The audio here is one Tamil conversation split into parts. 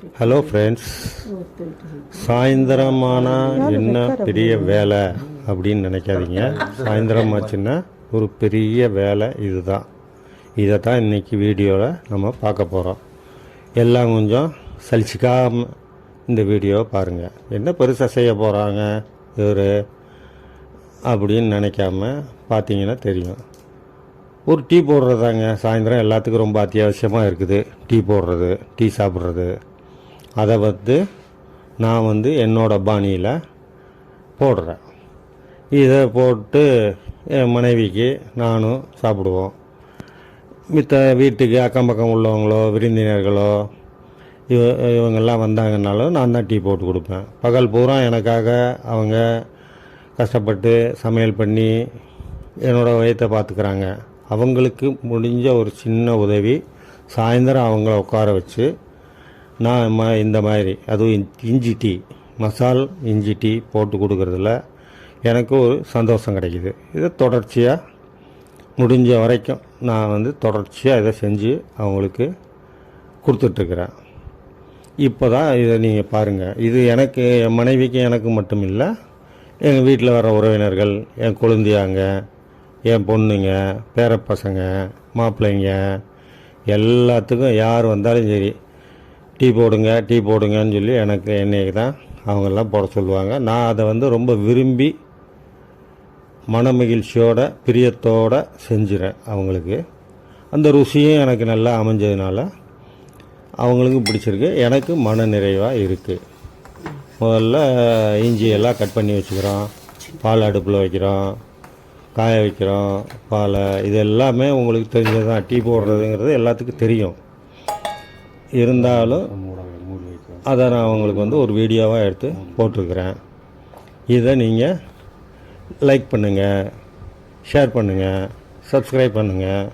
ஹலோ ஃப்ரெண்ட்ஸ் சாயந்தரமானா என்ன பெரிய வேலை அப்படின்னு நினைக்காதீங்க. சாயந்தரம் ஆச்சுன்னா ஒரு பெரிய வேலை இதுதான். இதை தான் இன்றைக்கி வீடியோவில் நம்ம பார்க்க போகிறோம் எல்லாம் கொஞ்சம் சலிச்சிக்காம இந்த வீடியோவை பாருங்கள் என்ன பெருசாக செய்ய போகிறாங்க இவர் அப்படின்னு நினைக்காம பார்த்தீங்கன்னா தெரியும். ஒரு டீ போடுறதாங்க. சாயந்தரம் எல்லாத்துக்கும் ரொம்ப அத்தியாவசியமாக இருக்குது. டீ போடுறது டீ சாப்பிட்றது. அதை வந்து நான் வந்து என்னோட பாணியில் போடுறேன். இதை போட்டு என் மனைவிக்கு நானும் சாப்பிடுவோம். மித்த வீட்டுக்கு அக்கம் பக்கம் உள்ளவங்களோ விருந்தினர்களோ இவ இவங்கெல்லாம் வந்தாங்கன்னாலும் நான் தான் டீ போட்டு கொடுப்பேன். பகல் பூரா எனக்காக அவங்க கஷ்டப்பட்டு சமையல் பண்ணி என்னோடய வயத்தை பார்த்துக்கிறாங்க. அவங்களுக்கு முடிஞ்ச ஒரு சின்ன உதவி சாயந்தரம் அவங்கள உட்கார வச்சு நான் ம இந்த மாதிரி அதுவும் இஞ்சி டீ மசால் இஞ்சி டீ போட்டு கொடுக்குறதுல எனக்கு ஒரு சந்தோஷம் கிடைக்குது. இதை தொடர்ச்சியாக முடிஞ்ச வரைக்கும் நான் வந்து தொடர்ச்சியாக இதை செஞ்சு அவங்களுக்கு கொடுத்துட்ருக்குறேன். இப்போ தான் இதை நீங்கள் பாருங்கள் இது எனக்கு என் மனைவிக்கு எனக்கு மட்டும் இல்லை எங்கள் வீட்டில் வர உறவினர்கள் என் குழந்தையாங்க என் பொண்ணுங்க பேரப்பசங்க மாப்பிள்ளைங்க எல்லாத்துக்கும் யார் வந்தாலும் சரி டீ போடுங்க டீ போடுங்கன்னு சொல்லி எனக்கு என்னைக்கு தான் அவங்கெல்லாம் போட சொல்லுவாங்க. நான் அதை வந்து ரொம்ப விரும்பி மனமகிழ்ச்சியோட பிரியத்தோட செஞ்சுறேன் அவங்களுக்கு. அந்த ருசியும் எனக்கு நல்லா அமைஞ்சதுனால அவங்களுக்கும் பிடிச்சிருக்கு. எனக்கு மன நிறைவாக இருக்குது முதல்ல இஞ்சி எல்லாம் கட் பண்ணி வச்சுக்கிறோம். பால் அடுப்பில் வைக்கிறோம். காய வைக்கிறோம். பாலை. இது எல்லாமே உங்களுக்கு தெரிஞ்சது தான் டீ போடுறதுங்கிறது எல்லாத்துக்கும் தெரியும். இருந்தாலும் அதை நான் உங்களுக்கு வந்து ஒரு வீடியோவாக எடுத்து போட்டிருக்கிறேன். இதை நீங்கள் லைக் பண்ணுங்கள் ஷேர் பண்ணுங்கள் சப்ஸ்கிரைப் பண்ணுங்கள்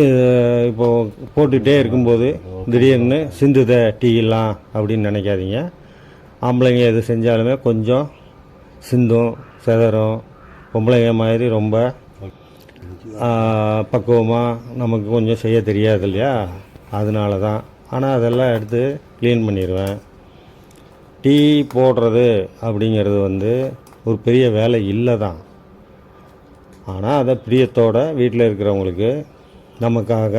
இது இப்போ போட்டுகிட்டே இருக்கும்போது திடீர்னு சிந்துத டீலாம் அப்படின்னு நினைக்காதீங்க. ஆம்பளைங்க எது செஞ்சாலுமே கொஞ்சம் சிந்தும் செதறும். பொம்பளைங்க மாதிரி ரொம்ப பக்குவமாக நமக்கு கொஞ்சம் செய்ய தெரியாது இல்லையா? அதனால தான் ஆனால் அதெல்லாம் எடுத்து க்ளீன் பண்ணிடுவேன் டீ போடுறது அப்படிங்கிறது வந்து ஒரு பெரிய வேலை இல்லை தான் ஆனால் அதை பிரியத்தோடு வீட்டில் இருக்கிறவங்களுக்கு நமக்காக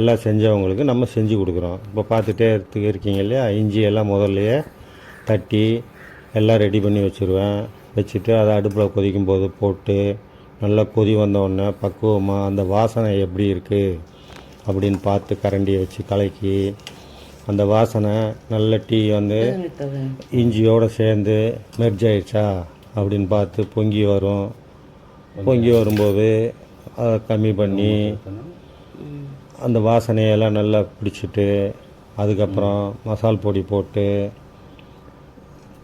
எல்லாம் செஞ்சவங்களுக்கு நம்ம செஞ்சு கொடுக்குறோம். இப்போ பார்த்துட்டே இருக்கு இருக்கீங்க இல்லையா? இஞ்சி எல்லாம் முதல்லையே தட்டி எல்லாம் ரெடி பண்ணி வச்சுருவேன். வச்சுட்டு அதை அடுப்பில் கொதிக்கும் போது போட்டு நல்லா கொதி வந்தோடனே பக்குவமாக அந்த வாசனை எப்படி இருக்குது அப்படின்னு பார்த்து கரண்டியை வச்சு கலக்கி அந்த வாசனை நல்ல டீ வந்து இஞ்சியோடு சேர்ந்து மெர்ஜ் ஆயிடுச்சா அப்படின்னு பார்த்து பொங்கி வரும். பொங்கி வரும்போது அதை கம்மி பண்ணி அந்த வாசனையெல்லாம் நல்லா பிடிச்சிட்டு அதுக்கப்புறம் மசால் பொடி போட்டு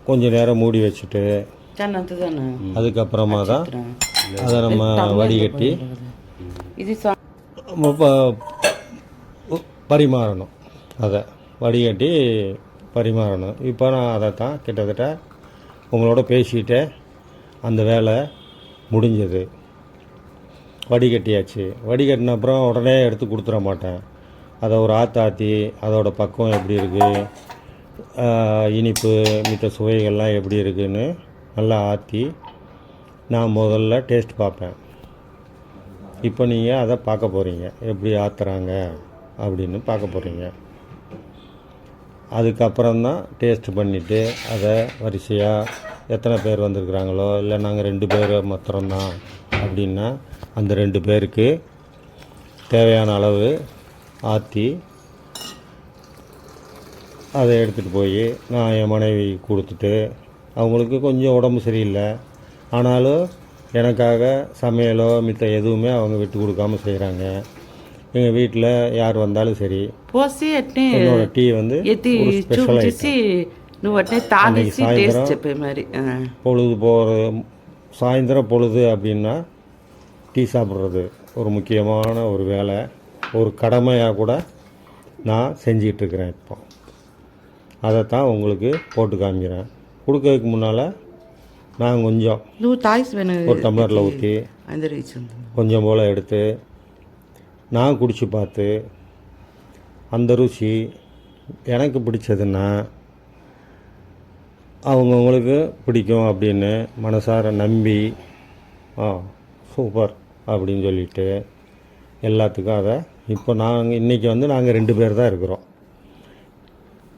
கொஞ்சம் நேரம் மூடி வச்சுட்டு அதுக்கப்புறமா தான் அதை நம்ம வடிகட்டி இது பரிமாறணும். அதை வடிகட்டி பரிமாறணும். இப்போ நான் அதை தான் கிட்டத்தட்ட உங்களோட பேசிக்கிட்டே அந்த வேலை முடிஞ்சது. வடிகட்டியாச்சு. வடிகட்டின அப்புறம் உடனே எடுத்து கொடுத்துட மாட்டேன். அதை ஒரு ஆத்தாத்தி அதோடய பக்குவம் எப்படி இருக்குது இனிப்பு மித்த சுவைகள்லாம் எப்படி இருக்குதுன்னு நல்லா ஆற்றி நான் முதல்ல டேஸ்ட் பார்ப்பேன். இப்போ நீங்கள் அதை பார்க்க போகிறீங்க எப்படி ஆத்துறாங்க அப்படின்னு பார்க்க போகிறீங்க அதுக்கப்புறம் தான் டேஸ்ட் பண்ணிவிட்டு அதை வரிசையாக எத்தனை பேர் வந்திருக்கிறாங்களோ இல்லை நாங்கள் ரெண்டு பேர் மாத்திரம்தான் அப்படின்னா அந்த ரெண்டு பேருக்கு தேவையான அளவு ஆற்றி அதை எடுத்துகிட்டு போய் நான் என் மனைவி கொடுத்துட்டு அவங்களுக்கு கொஞ்சம் உடம்பு சரியில்லை. ஆனாலும் எனக்காக சமையலோ மித்த எதுவுமே அவங்க விட்டு கொடுக்காம செய்கிறாங்க எங்கள் வீட்டில் யார் வந்தாலும் சரி என்னோட டீ வந்து ஸ்பெஷல் சாயந்தரம் பொழுது போகிற சாயந்தரம் பொழுது அப்படின்னா டீ சாப்பிட்றது ஒரு முக்கியமான ஒரு வேலை. ஒரு கடமையாக கூட நான் செஞ்சிகிட்ருக்கிறேன் இப்போ. அதைத்தான் உங்களுக்கு போட்டு காமிக்கிறேன். கொடுக்கறதுக்கு முன்னால் நான் கொஞ்சம் ஒரு டம்ளரில் ஊற்றி கொஞ்சம் போல் எடுத்து நான் குடிச்சு பார்த்து அந்த ருசி எனக்கு பிடிச்சதுன்னா அவங்கவுங்களுக்கு பிடிக்கும் அப்படின்னு மனசார நம்பி ஆ சூப்பர் அப்படின்னு சொல்லிட்டு எல்லாத்துக்கும் அதை இப்போ நாங்கள் இன்றைக்கி வந்து நாங்கள் ரெண்டு பேர் தான் இருக்கிறோம்.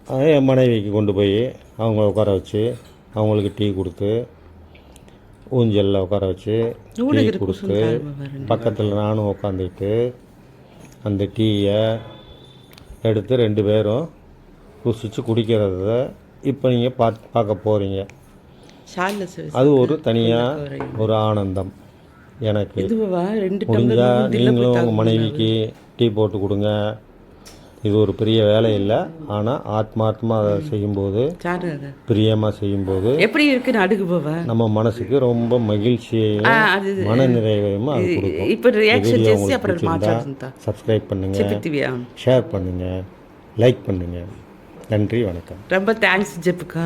அதை என் மனைவிக்கு கொண்டு போய் அவங்க உட்கார வச்சு அவங்களுக்கு டீ கொடுத்து ஊஞ்சலில் உட்கார வச்சு டீ கொடுத்து பக்கத்தில் நானும் உட்காந்துட்டு அந்த டீயை எடுத்து ரெண்டு பேரும் ருசித்து குடிக்கிறத இப்போ நீங்கள் பார்த்து பார்க்க போகிறீங்க அது ஒரு தனியாக ஒரு ஆனந்தம் எனக்கு. இதுவா ரெண்டு முடிஞ்சா டம்ளர் முந்தில நீங்களும் உங்கள் மனைவிக்கு டீ போட்டு கொடுங்க. இது ஒரு பெரிய வேலை இல்லை ஆனால் ஆத்மார்த்தமாக அதை செய்யும்போது சாரு அது பிரியமாக செய்யும்போது எப்படி இருக்குன்னு அடுக்கு போவா நம்ம மனசுக்கு ரொம்ப மகிழ்ச்சியையும் ஆ, அது மன நிறைவையும் அது கொடுக்கும் இப்போ ரியாக்ஷன் வீடியோ చేసి உங்களுக்கு அப்புறம் பிடிச்சிருந்தா మాట్లాడుతుంటా சப்ஸ்கிரைப் பண்ணுங்கள் చెప్పితివియా ஷேர் பண்ணுங்கள் லைக் பண்ணுங்கள் நன்றி வணக்கம் ரொம்ப தேங்க்ஸ் ஜெப்புக்கா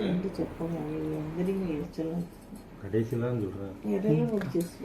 ரெண்டு చెప్పము ఎందరిని ఏడ్చలేదు கடைசியில் தான் சொல்கிறேன் ఎడలో వచ్చేసి